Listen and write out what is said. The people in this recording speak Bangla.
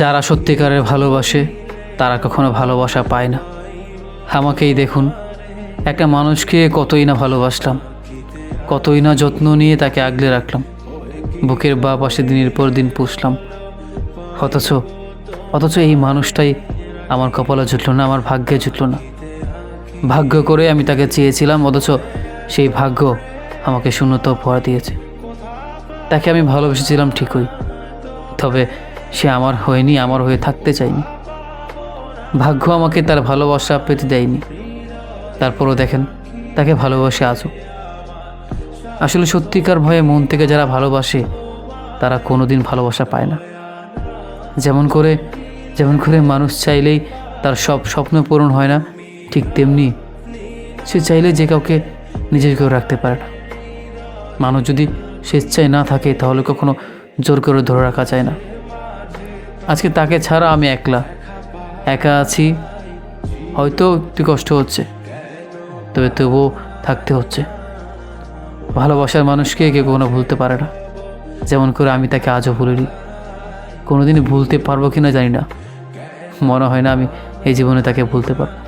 যারা সত্যিকারের ভালোবাসে, তারা কখনো ভালোবাসা পায় না। আমাকেই দেখুন, একটা মানুষকে কতই না ভালোবাসলাম, কতই না যত্ন নিয়ে তাকে আগলে রাখলাম, বুকের বা পাশে দিনের পর দিন পুষলাম। অথচ অথচ এই মানুষটাই আমার কপালে জুটলো না, আমার ভাগ্যে জুটলো না। ভাগ্য করে আমি তাকে চেয়েছিলাম, অথচ সেই ভাগ্য আমাকে শূন্যতা উপহার দিয়েছে। তাকে আমি ভালোবেসেছিলাম ঠিকই, তবে সে আমার হয়নি, আমার হয়ে থাকতে চাইনি ভাগ্য আমাকে তার ভালোবাসা পেতে দেয়নি। তারপরও দেখেন, তাকে ভালোবাসে আজও। আসলে সত্যিকার ভয়ে মন থেকে যারা ভালোবাসে, তারা কোনোদিন ভালোবাসা পায় না। যেমন করে যেমন করে মানুষ চাইলেই তার সব স্বপ্ন পূরণ হয় না, ঠিক তেমনি সে চাইলে যে কাউকে নিজের কেউ রাখতে পারে না। মানুষ যদি স্বেচ্ছায় না থাকে, তাহলে কখনো জোর করে ধরে রাখা যায় না। আজকে তাকে ছাড়া আমি একলা। একা আছি। হয়তো একটু কষ্ট হচ্ছে। তবে তবুও থাকতে হচ্ছে। ভালোবাসার মানুষকে কেউ কখনো ভুলতে পারে না। যেমন করে আমি তাকে আজও ভুলিনি। কোনোদিনই ভুলতে পারব কি না জানি না। মনে হয় না আমি এই জীবনে তাকে ভুলতে পারব।